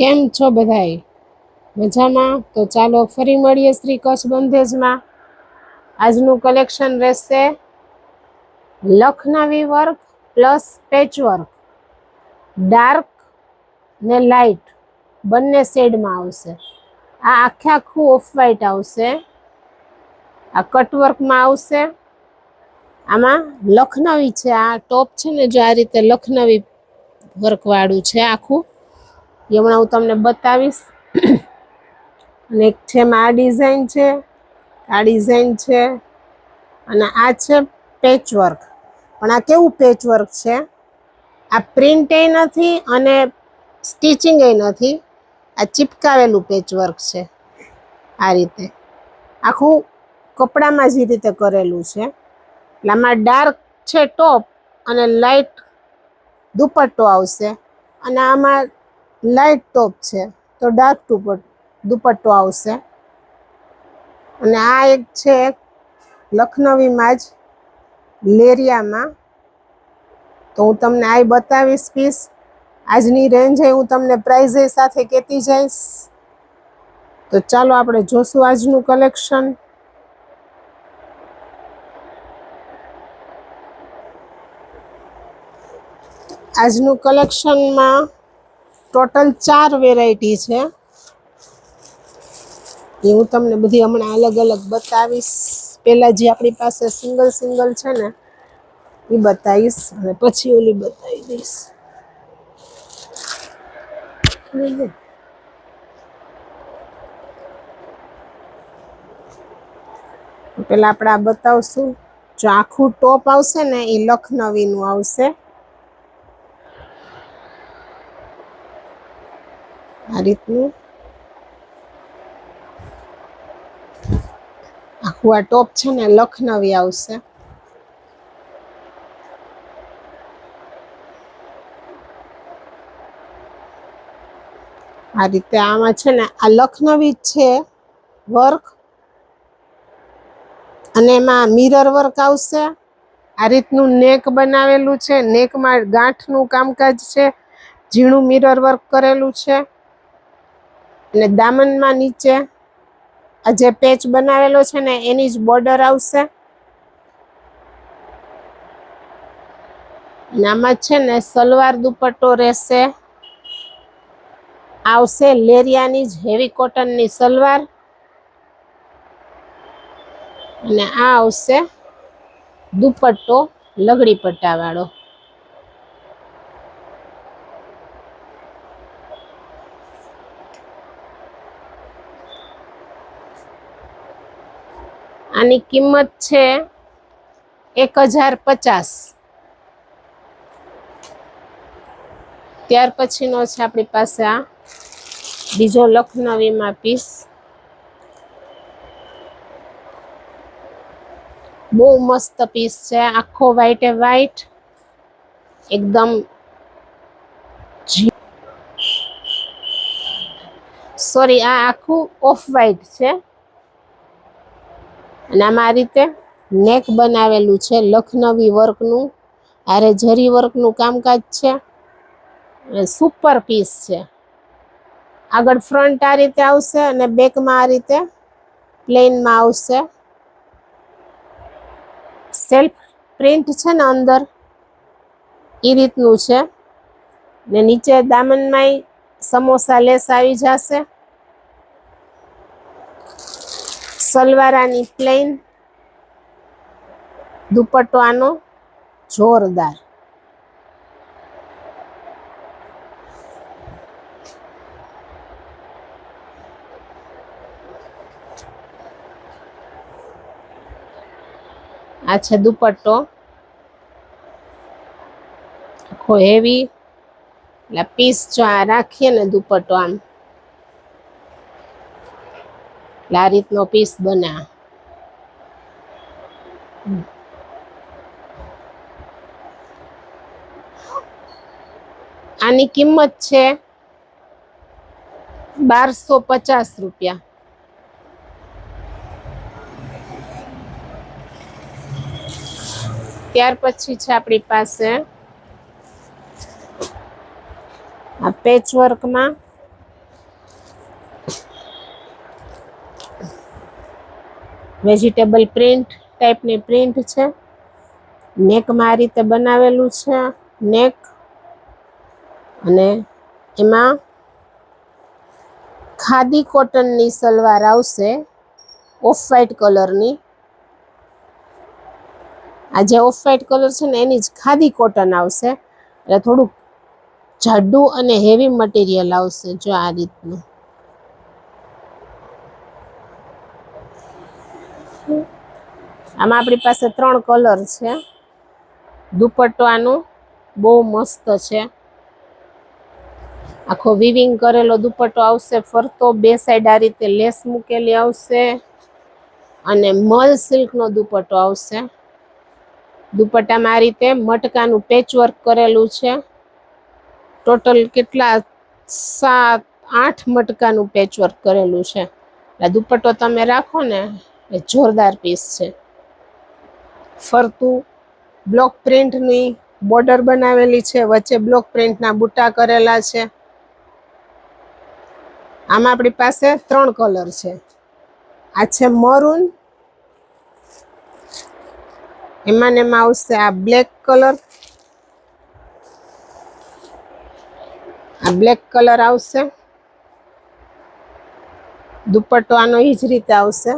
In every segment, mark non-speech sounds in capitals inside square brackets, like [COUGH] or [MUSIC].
કેમ છો બધાય? મજામાં? તો ચાલો ફરી મળીએ શ્રી કચ્છ બંધેજમાં આજનું કલેક્શન રહેશે Lakhnavi work plus patch work. Dark ને લાઇટ બંને શેડમાં આવશે. આ આખે આખું ઓફ વ્હાઇટ આવશે. આ કટવર્કમાં આવશે. આમાં લખનવી છે, આ ટોપ છે ને જો આ રીતે લખનવી વર્કવાળું છે આખું. હમણાં હું તમને બતાવીશ. [CLEARS THROAT] અને એક છે આ ડિઝાઇન છે, આ ડિઝાઇન છે, અને આ છે પેચ વર્ક પણ આ કેવું પેચ વર્ક છે? આ પ્રિન્ટ એ નથી અને સ્ટિચિંગ એ નથી. આ ચિપકાવેલું પેચ વર્ક છે આ રીતે. આખું કપડામાં જે રીતે કરેલું છે. એટલે આમાં ડાર્ક છે ટોપ અને લાઇટ દુપટ્ટો આવશે. અને આમાં લાઇટ ટોપ છે. તો ડાર્ક ટુપટ, દુપટ્ટો આવશે. અને આ એક છે લખનવીમાં જ લેરિયામાં. તો હું તમને આ બતાવીશ પીસ આજની રેન્જ હું તમને પ્રાઇઝ સાથે કહેતી જઈશ. તો ચાલો આપણે જોશું આજનું કલેક્શન આજનું કલેક્શનમાં ટોટલ ચાર વેરાયટી છે. એ હું તમને બધી હમણાં અલગ અલગ બતાવીશ. પહેલાં જે આપણી પાસે સિંગલ સિંગલ છે ને, એ બતાવીશ અને પછી ઓલી બતાવી દઈશ. પેલા આપણે આ બતાવશું. જો આખું ટોપ આવશે ને, એ લખનવીનું આવશે. આ રીતનું. આખું આ ટોપ છે ને, લખનવી આવશે. આ રીતે આમાં છે ને, આ લખનવી છે, વર્ક. અને એમાં મિરર વર્ક આવશે. આ રીતનું નેક બનાવેલું છે, નેકમાં ગાંઠનું કામકાજ છે, ઝીણું મિરર વર્ક કરેલું છે. અને દામનમાં નીચે આ જે પેચ બનાવેલો છે ને, એની જ બોર્ડર આવશે. આમાં છે ને, સલવાર દુપટ્ટો રહેશે. આવશે લેરિયાની જ હેવી કોટનની સલવાર. અને આ આવશે દુપટ્ટો લગડી પટ્ટાવાળો. આની કિંમત છે એક હજાર પચાસ. ત્યાર પછીનો છે આપણી પાસે આ બીજો લખનવીમાં પીસ બહુ મસ્ત પીસ છે, આખો વ્હાઈટ એ વ્હાઈટ એકદમ સોરી આ આખું ઓફ વ્હાઈટ છે. અને આમાં રીતે નેક બનાવેલું છે, લખનવી વર્કનું. આરે જરી વર્કનું કામકાજ છે. સુપર પીસ છે. આગળ ફ્રન્ટ આ રીતે આવશે અને બેકમાં આ રીતે પ્લેનમાં આવશે. સેલ્ફ પ્રિન્ટ છે ને અંદર એ રીતનું છે. ને નીચે દામનમાંય સમોસા લેસ આવી જશે. સલવારાની પ્લેન દુપટ્ટો આનો જોરદાર. આ છે દુપટ્ટો. આખો હેવી એટલે પીસ જો આ રાખીએ ને દુપટ્ટો આમ. એટલે રીતનો પીસ બના. આની કિંમત છે બારસો પચાસ રૂપિયા. ત્યાર પછી છે આપણી પાસે આ પેચ વેજીટેબલ પ્રિન્ટ ટાઈપની પ્રિન્ટ છે. નેકમાં આ રીતે બનાવેલું છે, નેક. અને એમાં ખાદી કોટનની સલવાર આવશે ઓફ વ્હાઈટ કલરની. આ જે ઓફ વ્હાઈટ કલર છે ને, એની જ ખાદી કોટન આવશે. એટલે થોડુંક જાડું અને હેવી મટીરિયલ આવશે જો આ રીતનું. આમાં આપણી પાસે ત્રણ કલર છે. દુપટ્ટો આનો બહુ મસ્ત છે. આખો વિવિંગ કરેલો દુપટ્ટો આવશે, ફરતો બે સાઈડ આ રીતે લેસ મૂકેલી આવશે અને મલ સિલ્કનો દુપટ્ટો આવશે. દુપટ્ટામાં આ રીતે મટકાનું પેચવર્ક કરેલું છે. ટોટલ કેટલા? સાત, આઠ મટકાનું પેચવર્ક કરેલું છે. એટલે દુપટ્ટો તમે રાખો ને, એ જોરદાર પીસ છે. ફરતું. બ્લોક પ્રિન્ટની બોર્ડર બનાવેલી છે, વચ્ચે બ્લોક પ્રિન્ટના બુટ્ટા કરેલા છે. આમાં આપણી પાસે ત્રણ કલર છે. આ છે મરૂન. એમાં ને એમાં આવશે આ બ્લેક કલર. આ બ્લેક કલર આવશે. દુપટ્ટો આનો એ જ રીતે આવશે.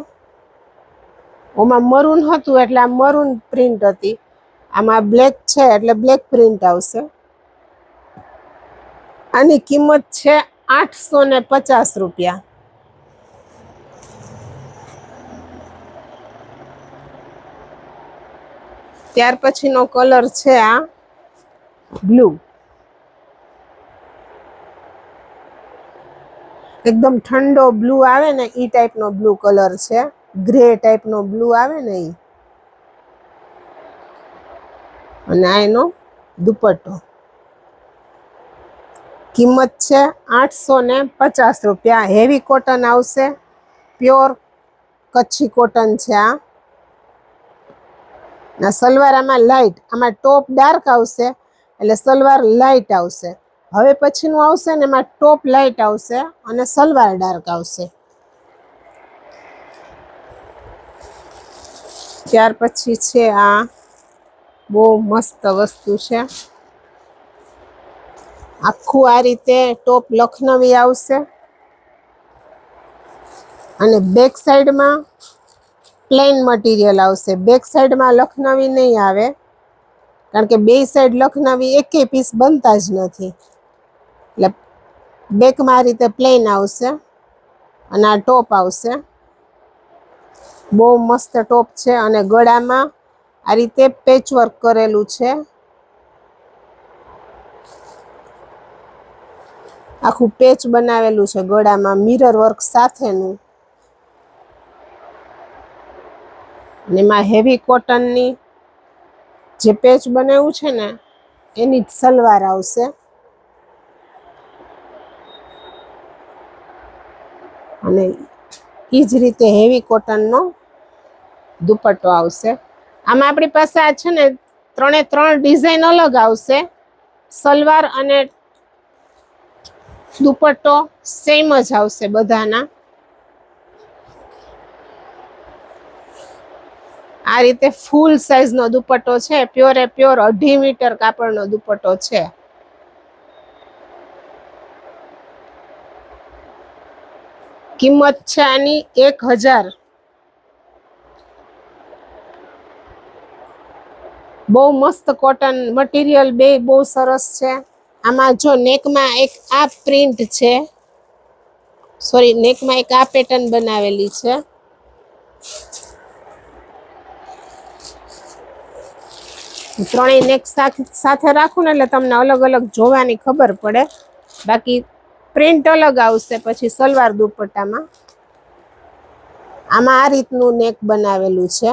ઓમાં મરૂન હતું એટલે આ મરૂન પ્રિન્ટ હતી. આમાં બ્લેક છે એટલે બ્લેક પ્રિન્ટ આવશે. આની કિંમત છે આઠસો ને પચાસ રૂપિયા. ત્યાર પછીનો કલર છે આ બ્લુ એકદમ ઠંડો બ્લુ આવે ને એ ટાઈપનો બ્લુ કલર છે. ગ્રે ટાઈપનો બ્લુ આવે ને એ અને આ એનો દુપટ્ટો. કિંમત છે આઠસો ને પચાસ રૂપિયા. હેવી કોટન આવશે. પ્યોર કચ્છી કોટન છે આ. ના સલવાર આમાં લાઇટ આમાં ટોપ ડાર્ક આવશે એટલે સલવાર લાઇટ આવશે. હવે પછીનું આવશે ને એમાં ટોપ લાઇટ આવશે અને સલવાર ડાર્ક આવશે. ત્યાર પછી છે આ બહુ મસ્ત વસ્તુ છે. આખું આ રીતે ટોપ લખનવી આવશે. અને બેક સાઈડમાં પ્લેન મટીરિયલ આવશે. બેક સાઈડમાં લખનવી નહીં આવે. કારણ કે બે સાઈડ લખનવી એકે પીસ બનતા જ નથી. એટલે બેકમાં આ રીતે પ્લેન આવશે અને આ ટોપ આવશે. બહુ મસ્ત ટોપ છે અને ગળામાં આ રીતે પેચવર્ક કરેલું છે. આખું પેચ બનાવેલું છે ગળામાં મિરર વર્ક સાથેનું. એમાં હેવી કોટનની જે પેચ બનાવ્યું છે ને, એની જ સલવાર આવશે. અને એ જ રીતે હેવી કોટનનો દુપટ્ટો આવશે. આમાં આપણી પાસે આ છે ને ત્રણે ત્રણ ડિઝાઇન અલગ આવશે. સલવાર અને દુપટ્ટો સેમ જ આવશે બધાના. આ રીતે ફૂલ સાઈઝનો દુપટ્ટો છે. પ્યોર એ પ્યોર અઢી મીટર કાપડનો દુપટ્ટો છે. કિંમત છે આની એક હજાર. બહુ મસ્ત કોટન મટીરિયલ બે બહુ સરસ છે. આમાં જો નેકમાં એક આ પ્રિન્ટ છે. સોરી નેકમાં એક આ પેટર્ન બનાવેલી છે. ત્રણેય નેક સાથે રાખું ને એટલે તમને અલગ અલગ જોવાની ખબર પડે. બાકી પ્રિન્ટ અલગ આવશે પછી સલવાર દુપટ્ટામાં. આમાં આ રીતનું નેક બનાવેલું છે.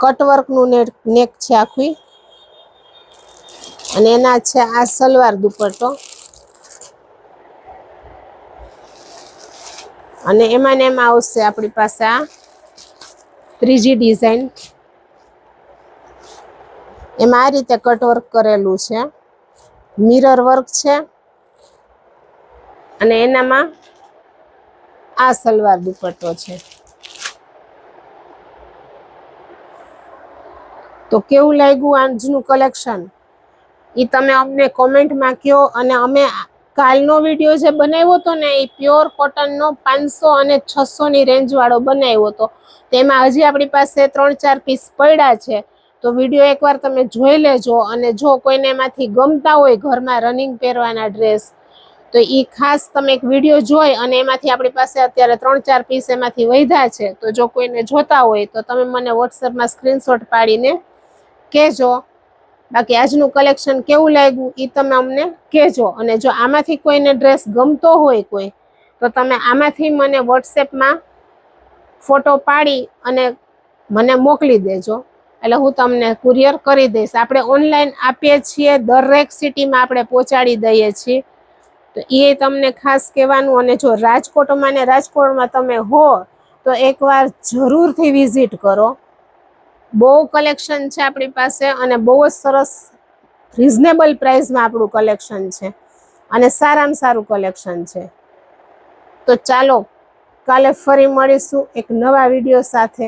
કટવર્કનું નેક નેક છે આખી. અને એના છે આ સલવાર દુપટ્ટો. અને એમાં ને એમાં આવશે આપણી પાસે આ ત્રીજી ડિઝાઇન એમાં આ રીતે કટવર્ક કરેલું છે. મિરર વર્ક છે. અને એનામાં આ સલવાર દુપટ્ટો છે. તો કેવું લાગ્યું આજનું કલેક્શન એ તમે અમને કોમેન્ટમાં કહો અને અમે કાલનો વીડિયો જે બનાવ્યો હતો ને એ પ્યોર કોટનનો પાંચસો અને છસોની રેન્જવાળો બનાવ્યો હતો. તેમાં હજી આપણી પાસે ત્રણ ચાર પીસ પડ્યા છે. તો વીડિયો એકવાર તમે જોઈ લેજો અને જો કોઈને એમાંથી ગમતા હોય ઘરમાં રનિંગ પહેરવાના ડ્રેસ તો એ ખાસ તમે એક વીડિયો જોઈ અને એમાંથી આપણી પાસે અત્યારે ત્રણ ચાર પીસ એમાંથી વધ્યા છે. તો જો કોઈને જોતા હોય તો તમે મને વોટ્સએપમાં સ્ક્રીનશોટ પાડીને કહેજો. બાકી આજનું કલેક્શન કેવું લાગ્યું એ તમે અમને કહેજો. અને જો આમાંથી કોઈને ડ્રેસ ગમતો હોય કોઈ, તો તમે આમાંથી મને વોટ્સએપમાં ફોટો પાડી અને મને મોકલી દેજો. એટલે હું તમને કુરિયર કરી દઈશ. આપણે ઓનલાઈન આપીએ છીએ, દરેક સિટીમાં આપણે પહોંચાડી દઈએ છીએ. તો એ તમને ખાસ કહેવાનું, અને જો રાજકોટમાં ને રાજકોટમાં તમે હો, તો એકવાર જરૂરથી વિઝિટ કરો. બહુ કલેક્શન છે આપણી પાસે અને બહુ જ સરસ રિઝનેબલ પ્રાઇસમાં આપણું કલેક્શન છે. અને સારામાં સારું કલેક્શન છે. તો ચાલો કાલે ફરી મળીશું એક નવા વીડિયો સાથે.